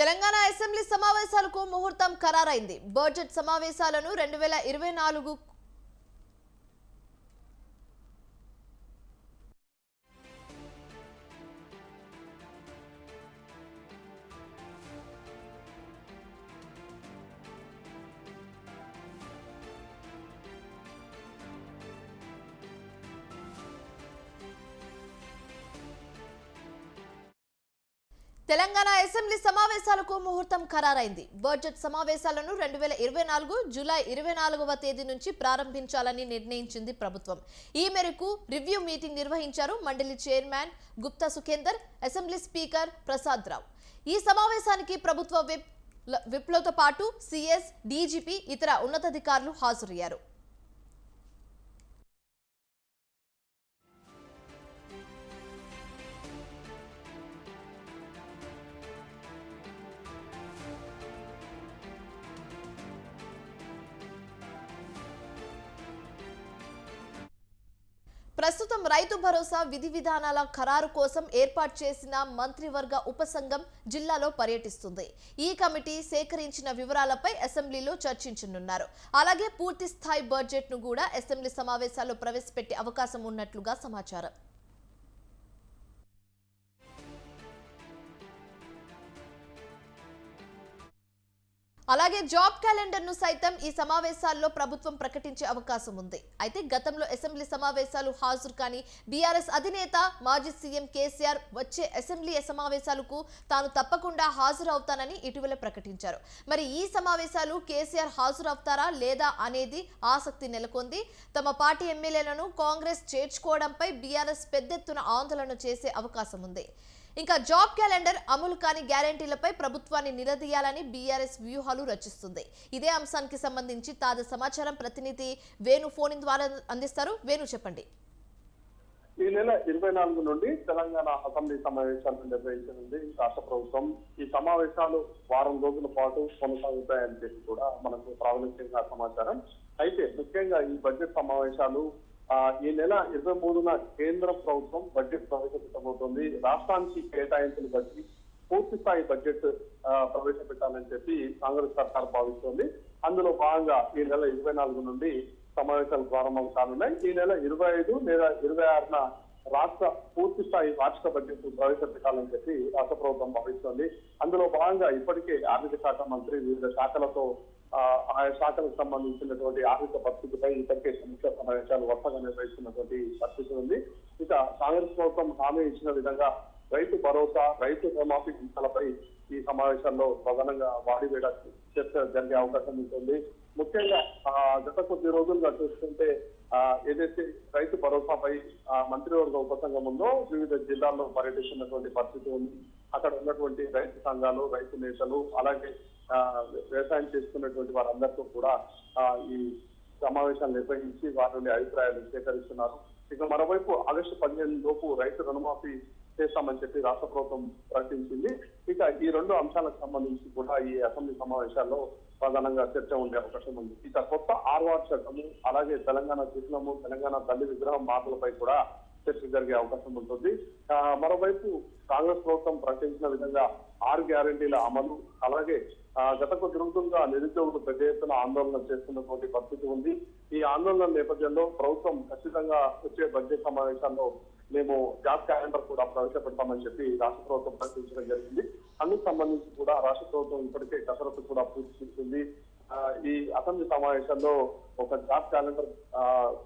Telangana assembly సమావేశాలకు ముహూర్తం ఖరారైంది. Budget సమావేశాలను రెండు వేల ఇరవై నాలుగు తెలంగాణ అసెంబ్లీ సమావేశాలకు ముహూర్తం ఖరారైంది. బడ్జెట్ సమావేశాలను రెండు వేల ఇరవై నాలుగు జూలై ఇరవై నాలుగవ తేదీ నుంచి ప్రారంభించాలని నిర్ణయించింది ప్రభుత్వం. ఈ మేరకు రివ్యూ మీటింగ్ నిర్వహించారు మండలి chairman Gupta Sukhender assembly speaker Prasad Rao. ఈ సమావేశానికి ప్రభుత్వ విప్ విప్లతో పాటు సిఎస్ డీజీపీ ఇతర ఉన్నతాధికారులు హాజరయ్యారు. ప్రస్తుతం రైతు భరోసా విధి విధానాల ఖరారు కోసం ఏర్పాటు చేసిన మంత్రివర్గ ఉపసంఘం జిల్లాలో పర్యటిస్తుంది. ఈ కమిటీ సేకరించిన వివరాలపై అసెంబ్లీలో చర్చించనున్నారు. అలాగే పూర్తి స్థాయి బడ్జెట్ను కూడా అసెంబ్లీ సమావేశాల్లో ప్రవేశపెట్టే అవకాశం ఉన్నట్లుగా సమాచారం. అలాగే జాబ్ క్యాలెండర్ను సైతం ఈ సమావేశాల్లో ప్రభుత్వం ప్రకటించే అవకాశం ఉంది. అయితే గతంలో అసెంబ్లీ సమావేశాలు హాజరు కాని బీఆర్ఎస్ అధినేత మాజీ సీఎం కేసీఆర్ వచ్చే అసెంబ్లీ సమావేశాలకు తాను తప్పకుండా హాజరవుతానని ఇటీవల ప్రకటించారు. మరి ఈ సమావేశాలు కేసీఆర్ హాజరవుతారా లేదా అనేది ఆసక్తి నెలకొంది. తమ పార్టీ ఎమ్మెల్యేలను కాంగ్రెస్ చేర్చుకోవడంపై బీఆర్ఎస్ పెద్ద ఎత్తున ఆందోళన చేసే అవకాశం ఉంది. ఇంకా జాబ్ క్యాలెండర్ అమలు కాని గ్యారంటీలపై ప్రభుత్వాన్ని నిలదీయాలని బీఆర్ఎస్ వ్యూహాలు రచిస్తుంది. ఇదే అంశానికి సంబంధించి తాజా సమాచారం ప్రతినిధి వేణు ఫోన్ ద్వారా అందిస్తారు. వేణు చెప్పండి. ఈ నెల ఇరవై నాలుగు నుండి తెలంగాణ అసెంబ్లీ సమావేశాలను నిర్వహించనుంది రాష్ట్ర ప్రభుత్వం. ఈ సమావేశాలు వారం రోజుల పాటు కొనసాగుతాయని చెప్పి కూడా మనకు ప్రాథమికంగా సమాచారం. అయితే ముఖ్యంగా ఈ బడ్జెట్ సమావేశాలు ఈ నెల ఇరవై మూడున కేంద్ర ప్రభుత్వం బడ్జెట్ ప్రవేశపెట్టబోతోంది. రాష్ట్రానికి కేటాయింపులు బట్టి పూర్తి స్థాయి బడ్జెట్ ప్రవేశపెట్టాలని చెప్పి కాంగ్రెస్ సర్కార్ భావిస్తోంది. అందులో భాగంగా ఈ నెల ఇరవై నాలుగు నుండి సమావేశాలు ప్రారంభం కానున్నాయి. ఈ నెల ఇరవై ఐదు లేదా ఇరవై ఆరున రాష్ట్ర పూర్తి స్థాయి వార్షిక బడ్జెట్ ప్రవేశపెట్టాలని చెప్పి రాష్ట్ర ప్రభుత్వం భావిస్తోంది. అందులో భాగంగా ఇప్పటికే ఆర్థిక శాఖ మంత్రి వివిధ శాఖలతో ఆయా శాఖలకు సంబంధించినటువంటి ఆర్థిక పరిస్థితిపై ఇప్పటికే సమీక్ష సమావేశాలు వరుసగా నిర్వహిస్తున్నటువంటి పరిస్థితి ఉంది. ఇక కాంగ్రెస్ ప్రభుత్వం హామీ ఇచ్చిన విధంగా రైతు భరోసా రైతు రుణమాఫీ అంశాలపై ఈ సమావేశాల్లో ప్రధానంగా వాడివేడ చర్చ జరిగే అవకాశం ఉంటుంది. ముఖ్యంగా ఆ, గత కొద్ది రోజులుగా చూస్తుంటే ఆ, ఏదైతే రైతు భరోసాపై ఆ, మంత్రివర్గ ఉపసంఘం ఉందో వివిధ జిల్లాల్లో పర్యటిస్తున్నటువంటి పరిస్థితి ఉంది. అక్కడ ఉన్నటువంటి రైతు సంఘాలు రైతు నేతలు అలాగే ఆ, వ్యవసాయం చేస్తున్నటువంటి వారందరితో కూడా ఈ సమావేశాలు నిర్వహించి వారి నుండి అభిప్రాయాలు సేకరిస్తున్నారు. ఇక మరోవైపు ఆగస్టు పదిహేను లోపు రైతు రుణమాఫీ చేస్తామని చెప్పి రాష్ట్ర ప్రభుత్వం ప్రకటించింది. ఇక ఈ రెండు అంశాలకు సంబంధించి కూడా ఈ అసెంబ్లీ సమావేశాల్లో ప్రధానంగా చర్చ ఉండే అవకాశం ఉంది. ఇక కొత్త ఆర్వార్ చట్టము అలాగే తెలంగాణ చిహ్నము తెలంగాణ తల్లి విగ్రహం మాటలపై కూడా చర్చ జరిగే అవకాశం ఉంటుంది. మరోవైపు కాంగ్రెస్ ప్రభుత్వం ప్రకటించిన విధంగా ఆరు గ్యారంటీల అమలు అలాగే గత కొద్ది రోజులుగా నిరుద్యోగులు పెద్ద ఎత్తున ఆందోళన చేస్తున్నటువంటి పరిస్థితి ఉంది. ఈ ఆందోళన నేపథ్యంలో ప్రభుత్వం ఖచ్చితంగా వచ్చే బడ్జెట్ సమావేశాల్లో మేము జాబ్ క్యాలెండర్ కూడా ప్రవేశపెడతామని చెప్పి రాష్ట్ర ప్రభుత్వం ప్రకటించడం జరిగింది. అందుకు సంబంధించి కూడా రాష్ట్ర ప్రభుత్వం ఇప్పటికే కసరత్తు కూడా పూర్తి చేసింది. ఈ అసెంబ్లీ సమావేశాల్లో ఒక జాబ్ క్యాలెండర్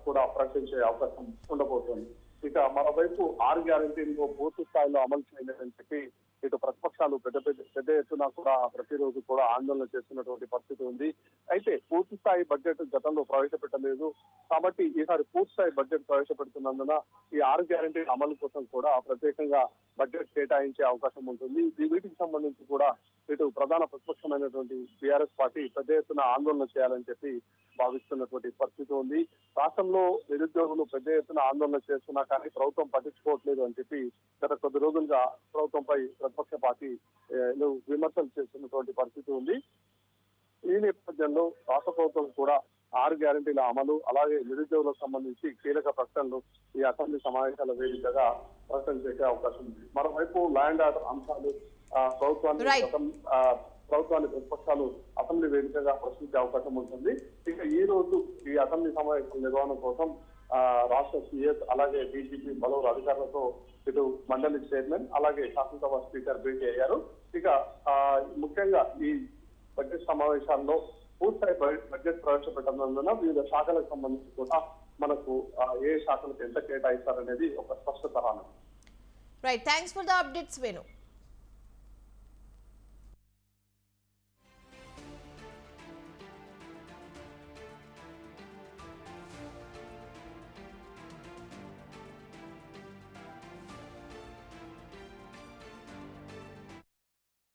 కూడా ప్రకటించే అవకాశం ఉండబోతోంది. ఇక మరోవైపు ఆరు గ్యారంటీలు పూర్తి స్థాయిలో అమలు చేయలేదని చెప్పి ఇటు ప్రతిపక్షాలు పెద్ద పెద్ద పెద్ద ఎత్తున కూడా ప్రతిరోజు కూడా ఆందోళన చేస్తున్నటువంటి పరిస్థితి ఉంది. అయితే పూర్తి స్థాయి బడ్జెట్ గతంలో ప్రవేశపెట్టలేదు. కాబట్టి ఈసారి పూర్తి స్థాయి బడ్జెట్ ప్రవేశపెడుతున్నందున ఈ ఆరు గ్యారంటీల అమలు కోసం కూడా ప్రత్యేకంగా బడ్జెట్ కేటాయించే అవకాశం ఉంటుంది. ఈ వీటికి సంబంధించి కూడా ఇటు ప్రధాన ప్రతిపక్షమైనటువంటి బీఆర్ఎస్ పార్టీ పెద్ద ఎత్తున ఆందోళన చేయాలని చెప్పి భావిస్తున్నటువంటి పరిస్థితి ఉంది. రాష్ట్రంలో నిరుద్యోగులు పెద్ద ఎత్తున ఆందోళన చేస్తున్నా కానీ ప్రభుత్వం పట్టించుకోవట్లేదు అని చెప్పి గత కొద్ది రోజులుగా ప్రభుత్వంపై ప్రతిపక్ష పార్టీ విమర్శలు చేస్తున్నటువంటి పరిస్థితి ఉంది. ఈ నేపథ్యంలో రాష్ట్ర ప్రభుత్వం కూడా ఆరు గ్యారంటీల అమలు అలాగే నిరుద్యోగులకు సంబంధించి కీలక ప్రకటనలు ఈ అసెంబ్లీ సమావేశాల వేదికగా ప్రకటన చేసే అవకాశం ఉంది. మరోవైపు ల్యాండ్ ఆర్డర్ అంశాలు ప్రభుత్వాన్ని ప్రభుత్వాన్ని ప్రతిపక్షాలు అసెంబ్లీ వేదికగా ప్రశ్నించే అవకాశం ఉంటుంది. ఇక ఈ రోజు ఈ అసెంబ్లీ సమావేశం నిర్వహణ కోసం రాష్ట్ర సీఎస్ అలాగే డీజీపీ పలువురు అధికారులతో ఇటు మండలి చైర్మన్ అలాగే శాసనసభ స్పీకర్ భేటీ అయ్యారు. ఇక ముఖ్యంగా ఈ బడ్జెట్ సమావేశాల్లో పూర్తిస్థాయి బడ్జెట్ ప్రవేశపెట్టనందున వివిధ శాఖలకు సంబంధించి కూడా మనకు ఏ శాఖలకు ఎంత కేటాయిస్తారనేది ఒక స్పష్టత రానుంది. Right thanks for the updates Venu